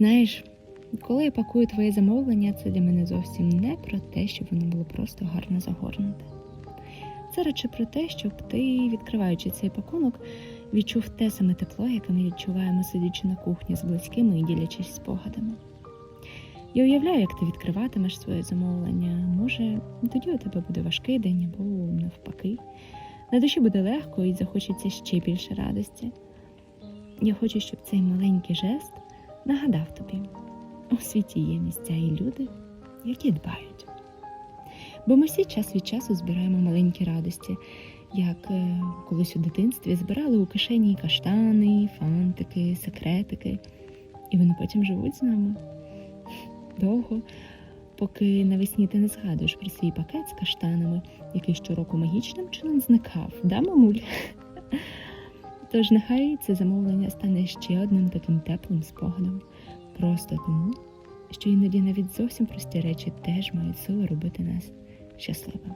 Знаєш, коли я пакую твоє замовлення, це для мене зовсім не про те, щоб воно було просто гарно загорнуте. Це радше про те, щоб ти, відкриваючи цей пакунок, відчув те саме тепло, яке ми відчуваємо, сидячи на кухні з близькими і ділячись спогадами. Я уявляю, як ти відкриватимеш своє замовлення. Може, тоді у тебе буде важкий день або навпаки. На душі буде легко і захочеться ще більше радості. Я хочу, щоб цей маленький жест нагадав тобі, у світі є місця і люди, які дбають. Бо ми всі час від часу збираємо маленькі радості, як е, колись у дитинстві збирали у кишені каштани, фантики, секретики, і вони потім живуть з нами довго, поки навесні ти не згадуєш про свій пакет з каштанами, який щороку магічним чином зникав, да, мамуль? Тож нехай це замовлення стане ще одним таким теплим спогадом, просто тому, що іноді навіть зовсім прості речі теж мають силу робити нас щасливими.